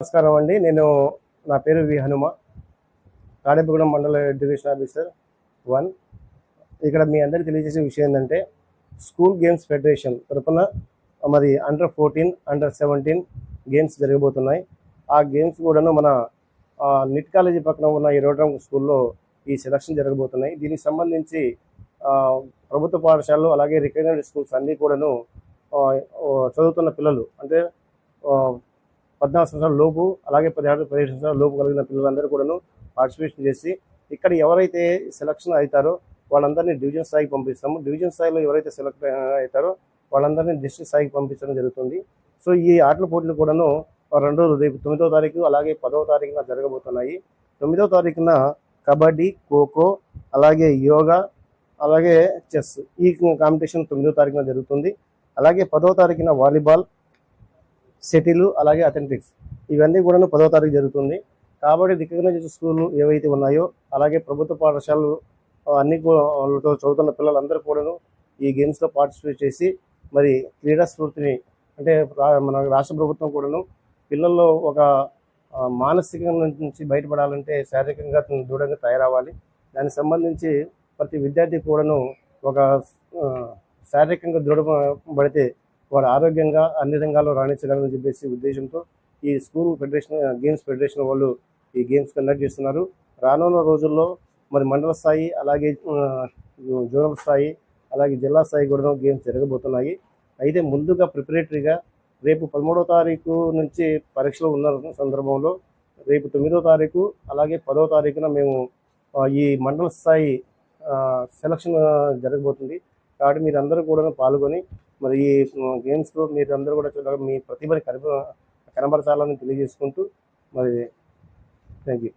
నమస్కారం అండి. నేను నా పేరు వి హనుమ. తాడేపుగూడెం మండల ఎడ్యుకేషన్ ఆఫీసర్ వన్. ఇక్కడ మీ అందరికీ తెలియజేసే విషయం ఏంటంటే స్కూల్ గేమ్స్ ఫెడరేషన్ తరఫున మరి under fourteen under seventeen games జరగబోతున్నాయి. ఆ గేమ్స్ కూడాను మన నిట్ కాలేజీ పక్కన ఉన్న ఈ రోడ్రం స్కూల్లో ఈ సెలక్షన్ జరగబోతున్నాయి. దీనికి సంబంధించి ప్రభుత్వ పాఠశాలలు అలాగే రికగ్నైజ్డ్ స్కూల్స్ అన్నీ కూడాను చదువుతున్న పిల్లలు అంటే పద్నాలుగు సంవత్సరాల లోపు అలాగే పదిహేడు పదిహేడు సంవత్సరాల లోపు కలిగిన పిల్లలందరూ కూడాను పార్టిసిపేషన్ చేసి ఇక్కడ ఎవరైతే సెలక్షన్ అవుతారో వాళ్ళందరినీ డివిజన్ స్థాయికి పంపిస్తాము. డివిజన్ స్థాయిలో ఎవరైతే సెలెక్ట్ అవుతారో వాళ్ళందరినీ డిస్ట్రిక్ట్ స్థాయికి పంపించడం జరుగుతుంది. సో ఈ ఆటల పోటీలు కూడాను రెండు రోజులు రేపు తొమ్మిదో తారీఖు అలాగే పదవ తారీఖున జరగబోతున్నాయి. తొమ్మిదో తారీఖున కబడ్డీ ఖోఖో అలాగే యోగా అలాగే చెస్. ఈ కాంపిటీషన్ తొమ్మిదో తారీఖున జరుగుతుంది. అలాగే పదవ తారీఖున వాలీబాల్ సెటిల్ అలాగే అథెంటిక్స్. ఇవన్నీ కూడా పదో తారీఖు జరుగుతుంది. కాబట్టి రికగ్నైజ్ స్కూల్ ఏవైతే ఉన్నాయో అలాగే ప్రభుత్వ పాఠశాలలు అన్ని చదువుతున్న పిల్లలందరూ కూడాను ఈ గేమ్స్లో పార్టిసిపేట్ చేసి మరి క్రీడా స్ఫూర్తిని అంటే రా- మన రాష్ట్ర ప్రభుత్వం కూడాను పిల్లల్లో ఒక మానసికంగా మానసిక నుంచి బయటపడాలంటే శారీరకంగా దృఢంగా తయారవ్వాలి. దానికి సంబంధించి ప్రతి విద్యార్థి కూడాను ఒక శారీరకంగా దృఢపడితే వాడు ఆరోగ్యంగా అన్ని రంగాల్లో రాణించగలని చెప్పేసి ఉద్దేశంతో ఈ స్కూల్ ఫెడరేషన్ గేమ్స్ ఫెడరేషన్ వాళ్ళు ఈ గేమ్స్ కండక్ట్ చేస్తున్నారు. రానున్న రోజుల్లో మరి మండల స్థాయి అలాగే జోనల్ స్థాయి అలాగే జిల్లా స్థాయి కూడా గేమ్స్ జరగబోతున్నాయి. అయితే ముందుగా ప్రిపరేటరీగా రేపు పదమూడో తారీఖు నుంచి పరీక్షలు ఉన్న సందర్భంలో రేపు తొమ్మిదో తారీఖు అలాగే పదవ తారీఖున మేము ఈ మండల స్థాయి సెలక్షన్ జరగబోతుంది. కాబట్టి మీరందరూ కూడా పాల్గొని మరి ఈ గేమ్స్లో మీరందరూ కూడా చూడగా మీ ప్రతిభని కనప కనబరచాలని తెలియజేసుకుంటూ మరి థ్యాంక్ యూ